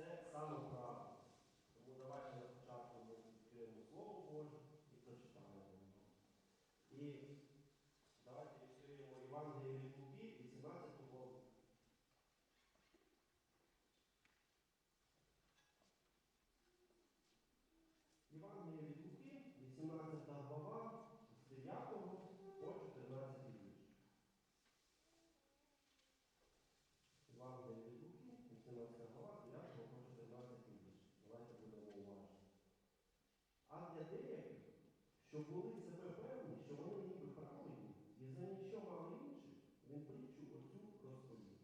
Це саме правда. Тому давайте на початку ми відкриємо Слово Боже і прочитаємо його. І давайте відкриємо Євангеліє від Луки, 18 главу. Євангеліє від Луки, 18 глава, з 9 по 14 вірш. Євангеліє від Луки, 18 глава, з 9 по 14 вірш. Давайте будемо уважні. А для деяких, що були себе певні, що вони ніби правильні, і за ніщо мали інших, він притчу оцю розповів.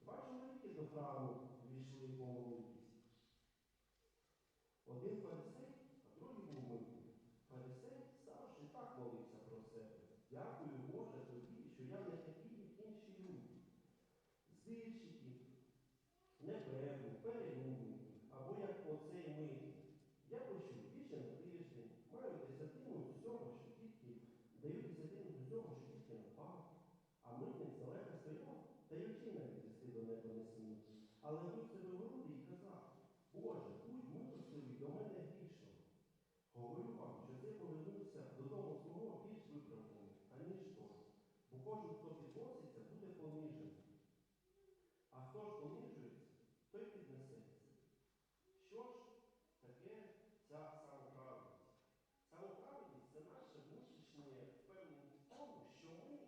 Два чоловіки до храму війшли помолитись. Один фарисей, а другий був митник. Фарисей, ставши так молився про себе. Дякую, Боже, тобі, що я не такий, як інші люди. Зичики, непевні, перелюбники, або як оцей митник. Я пощу більше на тиждень, маю десятину з усього, що тільки даю десятину з усього, що тільки напав. А митник здалека стояв, та й очі навіть звести до неба не смів. Але бив себе в груди і казав, Боже, будь милостивий до мене грішного. Говорю вам, що ти повернувся додому свого більш виправданий, аніж той. Бо кожен, хто підноситься, буде понижений. А хто ж понижується, той піднесеться. Що ж таке ця самоправедність? Самоправедність це наше внутрішнє впевненість в тому, що ми,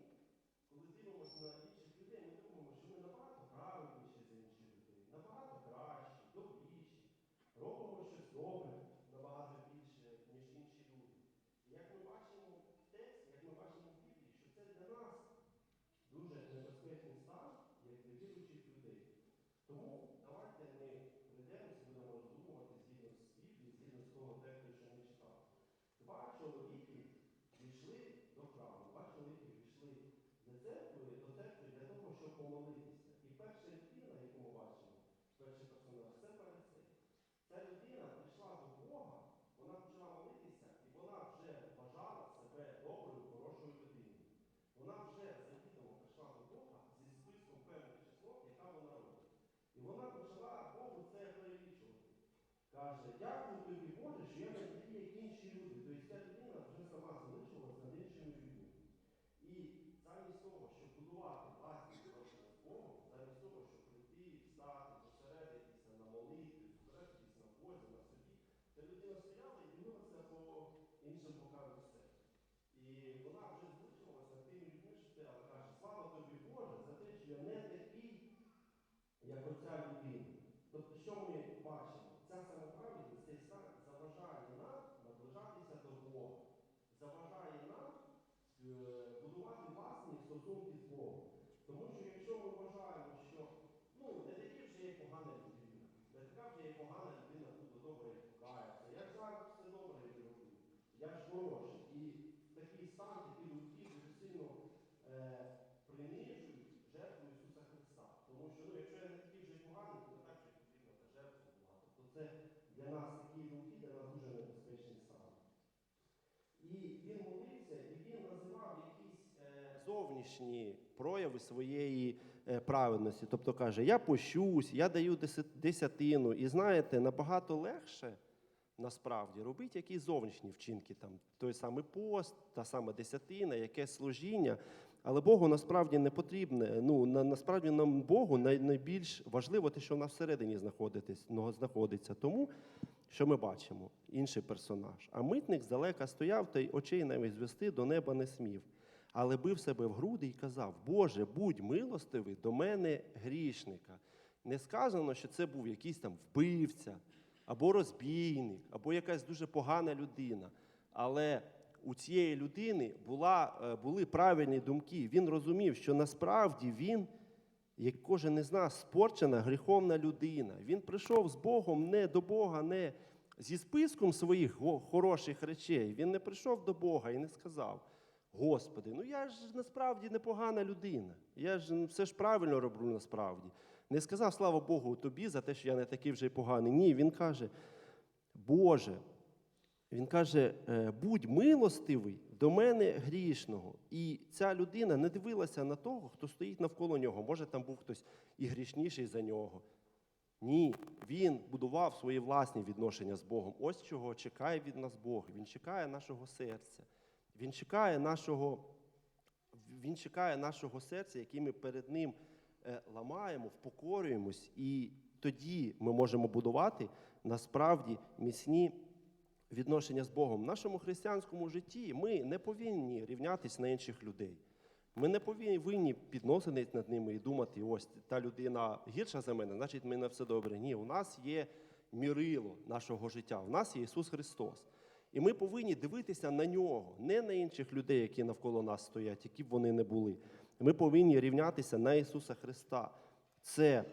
коли дивимося на інших людей, ми думаємо, що ми набагато правильніші за інших людей, набагато кращі, добріші, робимо щось добре набагато більше, ніж інші люди. І як ми бачимо в тексті, як ми бачимо в Біблії, що це для нас дуже небезпечний стан, як для віруючих людей. Тому давайте ми прийдемося, будемо роздумувати згідно з Біблії, згідно з того тексту, що ми читали. Два чоловіки війшли до храму, два чоловіки війшли до церкви, до церкви для того, щоб помолитися. І перша людина, яку ми бачимо, перший персонаж, це фарисей. Ця людина прийшла до Бога, вона почала молитися, і вона вже вважала себе доброю, хорошою людиною. Вона вже завідомо прийшла до Бога зі списком певних числот, яка вона робить. І вона почала Богу це перелічувати. Каже, дякую тобі, Боже, що я не такий, як інші люди. Тобто ця людина вже сама залишилась над іншими людьми. І замість того, щоб будувати власні відношення з Богом, замість того, щоб прийти, встати, зосередитися на молитві, зосередитися на Бозі, на собі, ця людина стояла і дивилася по іншим бокам все. І вона вже звучилася над тими людьми, що стояла, каже, слава тобі Боже, за те, що я не такий, як оця людина. Тобто, що ми бачимо? Ця самоправедність, цей стан заважає нам наближатися до Бога, заважає нам е, будувати власні стосунки з Богом. Тому що якщо ми вважаємо, що ну, не такі вже є погана людина, не така вже є погана людина, тут добре кається, я ж зараз все добре роблю, я ж. І такий стан, такі думки дуже сильно е, принижують жертву Ісуса Христа. Тому що ну, якщо я не такий вже поганий, то так же потрібно та жертву була. Тобто це для нас такі думки, для нас дуже небезпечний стан. І він молився, і він називав якісь е, зовнішні прояви своєї е, праведності. Тобто каже, я пощусь, я даю десятину. І знаєте, набагато легше насправді робити якісь зовнішні вчинки, там, той самий пост, та сама десятина, якесь служіння. Але Богу насправді не потрібне. Ну, на, насправді нам Богу най, найбільш важливо те, що в нас всередині знаходиться. Тому, що ми бачимо, інший персонаж. А митник здалека стояв та й очей навіть звести до неба не смів. Але бив себе в груди і казав: Боже, будь милостивий до мене грішника. Не сказано, що це був якийсь там вбивця, або розбійник, або якась дуже погана людина. Але у цієї людини була, е, були правильні думки. Він розумів, що насправді він, як кожен із нас, спорчена гріховна людина. Він прийшов з Богом не до Бога, не зі списком своїх хороших речей. Він не прийшов до Бога і не сказав: Господи, ну я ж насправді непогана людина. Я ж ну, все ж правильно роблю насправді. Не сказав, слава Богу, тобі за те, що я не такий вже поганий. Ні, він каже, Боже, він каже: «Е, будь милостивий до мене грішного. І ця людина не дивилася на того, хто стоїть навколо нього. Може, там був хтось і грішніший за нього. Ні, він будував свої власні відношення з Богом. Ось чого чекає від нас Бог. Він чекає нашого серця. Він чекає нашого, він чекає нашого серця, який ми перед ним ламаємо, впокорюємось, і тоді ми можемо будувати насправді міцні відношення з Богом. В нашому християнському житті ми не повинні рівнятися на інших людей. Ми не повинні підноситись над ними і думати, ось та людина гірша за мене, значить мене все добре. Ні, у нас є мірило нашого життя, у нас є Ісус Христос. І ми повинні дивитися на нього, не на інших людей, які навколо нас стоять, які б вони не були. Ми повинні рівнятися на Ісуса Христа. Це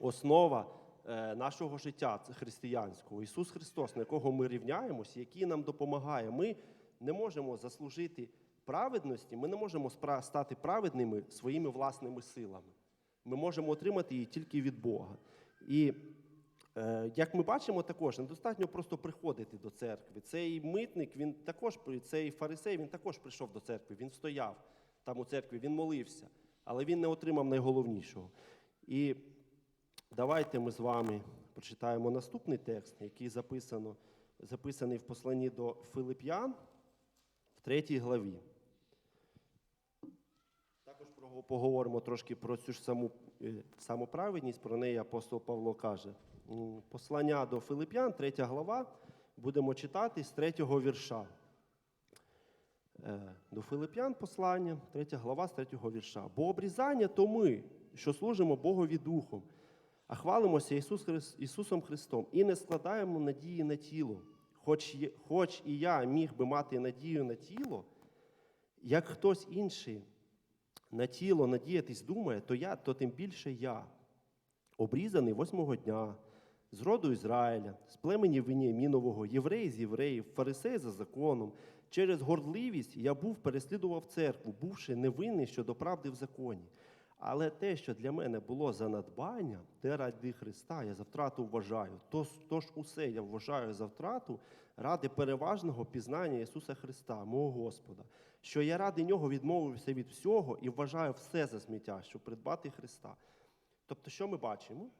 основа е, нашого життя християнського. Ісус Христос, на якого ми рівняємося, який нам допомагає. Ми не можемо заслужити праведності, ми не можемо стати праведними своїми власними силами. Ми можемо отримати її тільки від Бога. І Е, Як ми бачимо, також недостатньо просто приходити до церкви. Цей митник, він також цей фарисей, він також прийшов до церкви. Він стояв там у церкві, він молився, але він не отримав найголовнішого. І давайте ми з вами прочитаємо наступний текст, який записано, записаний в посланні до Филип'ян в третій главі. Також поговоримо трошки про цю ж саму е, самоправедність, про неї апостол Павло каже. Послання до Филип'ян, третя глава, будемо читати з третього вірша. Е, До Филип'ян послання, третя глава з третього вірша. Бо обрізання то ми, що служимо Богові Духом, а хвалимося Ісус, Хрис- Ісусом Христом і не складаємо надії на тіло. Хоч, є- хоч і я міг би мати надію на тіло, як хтось інший на тіло надіятись думає, то я, то тим більше я, обрізаний восьмого дня, з роду Ізраїля, з племені Веніамінового, єврей з євреїв, фарисей за законом. Через гордливість я був переслідував церкву, бувши невинний щодо правди в законі. Але те, що для мене було за надбання, те ради Христа я за втрату вважаю. Тож, тож усе я вважаю за втрату ради переважного пізнання Ісуса Христа, мого Господа, що я ради Нього відмовився від всього і вважаю все за сміття, щоб придбати Христа. Тобто, що ми бачимо?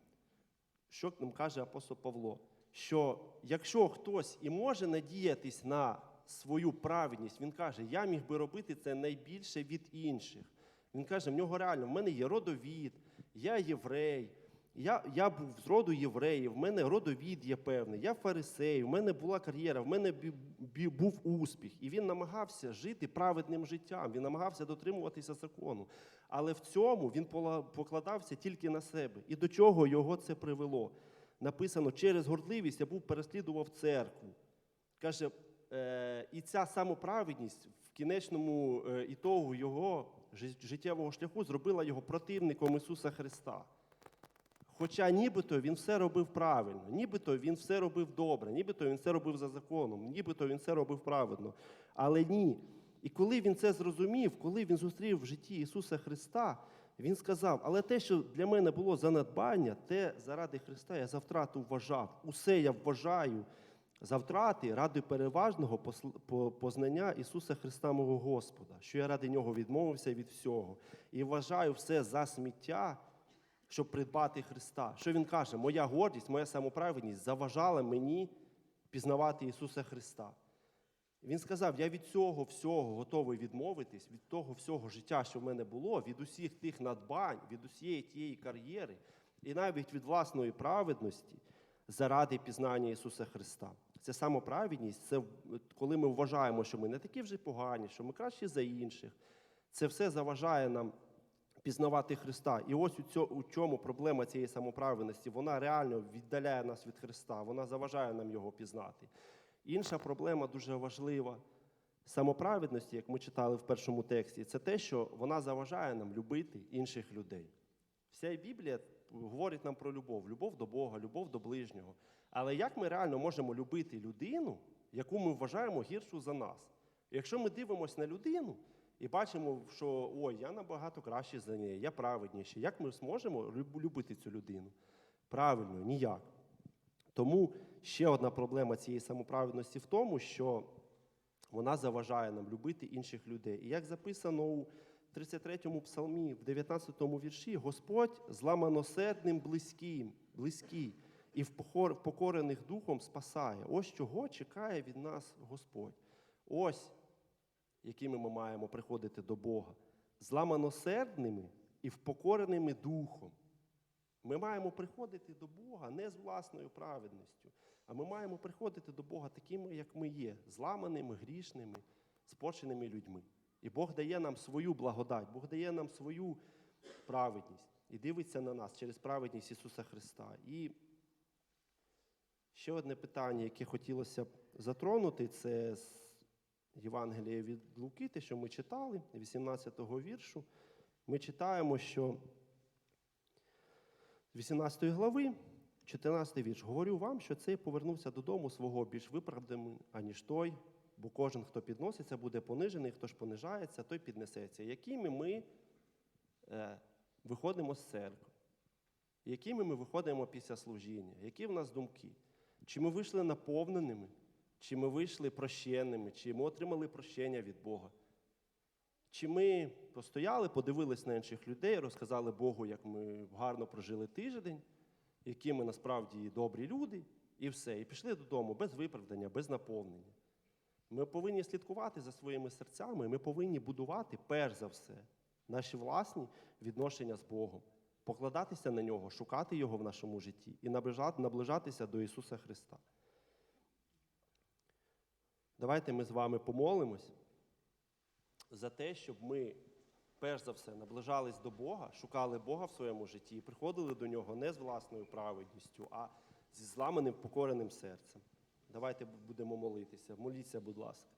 Що нам каже апостол Павло? Що якщо хтось і може надіятись на свою праведність, він каже, я міг би робити це найбільше від інших. Він каже, в нього реально, в мене є родовід, я єврей, я, я був з роду євреїв, в мене родовід є певний, я фарисей, в мене була кар'єра, в мене бі- бі- був успіх. І він намагався жити праведним життям, він намагався дотримуватися закону. Але в цьому він покладався тільки на себе. І до чого його це привело? Написано, через гордливість я був переслідував церкву. Каже, і ця самоправедність в кінечному е, ітогу його життєвого шляху зробила його противником Ісуса Христа. Хоча нібито він все робив правильно, нібито він все робив добре, нібито він все робив за законом, нібито він все робив праведно. Але ні. І коли він це зрозумів, коли він зустрів в житті Ісуса Христа, він сказав: але те, що для мене було за надбання, те заради Христа я за втрату вважав. Усе я вважаю за втрати ради переважного познання Ісуса Христа, мого Господа, що я ради Нього відмовився від всього і вважаю все за сміття, щоб придбати Христа. Що він каже? Моя гордість, моя самоправедність заважала мені пізнавати Ісуса Христа. Він сказав: я від цього всього готовий відмовитись, від того всього життя, що в мене було, від усіх тих надбань, від усієї тієї кар'єри, і навіть від власної праведності заради пізнання Ісуса Христа. Це самоправедність, це коли ми вважаємо, що ми не такі вже погані, що ми кращі за інших. Це все заважає нам пізнавати Христа. І ось у, цьо- у чому проблема цієї самоправедності. Вона реально віддаляє нас від Христа, вона заважає нам його пізнати. Інша проблема дуже важлива самоправедності, як ми читали в першому тексті, це те, що вона заважає нам любити інших людей. Вся Біблія говорить нам про любов, любов до Бога, любов до ближнього. Але як ми реально можемо любити людину, яку ми вважаємо гіршу за нас? Якщо ми дивимося на людину і бачимо, що ой, я набагато краще за неї, я праведніший, як ми зможемо любити цю людину? Правильно, ніяк. Тому ще одна проблема цієї самоправедності в тому, що вона заважає нам любити інших людей. І як записано у 33-му псалмі, в 19-му вірші, Господь зламаносердним близьким близький і в покор- покорених духом спасає. Ось чого чекає від нас Господь. Ось якими ми маємо приходити до Бога. Зламаносердними і впокореними духом. Ми маємо приходити до Бога не з власною праведністю, а ми маємо приходити до Бога такими, як ми є, зламаними, грішними, споченими людьми. І Бог дає нам свою благодать, Бог дає нам свою праведність і дивиться на нас через праведність Ісуса Христа. І ще одне питання, яке хотілося б затронути, це з Євангелія від Луки, те, що ми читали, 18-го віршу. Ми читаємо, що з 18 глави, 14 вірш. Говорю вам, що цей повернувся додому свого більш виправданим, аніж той, бо кожен, хто підноситься, буде понижений, хто ж понижається, той піднесеться. Якими ми е, виходимо з церкви? Якими ми виходимо після служіння? Які в нас думки? Чи ми вийшли наповненими, чи ми вийшли прощеними, чи ми отримали прощення від Бога? Чи ми постояли, подивились на інших людей, розказали Богу, як ми гарно прожили тиждень, які ми насправді добрі люди, і все, і пішли додому без виправдання, без наповнення. Ми повинні слідкувати за своїми серцями, ми повинні будувати, перш за все, наші власні відношення з Богом, покладатися на нього, шукати Його в нашому житті і наближатися до Ісуса Христа. Давайте ми з вами помолимось за те, щоб ми, перш за все, наближались до Бога, шукали Бога в своєму житті і приходили до нього не з власною праведністю, а зі зламаним покореним серцем. Давайте будемо молитися. Моліться, будь ласка.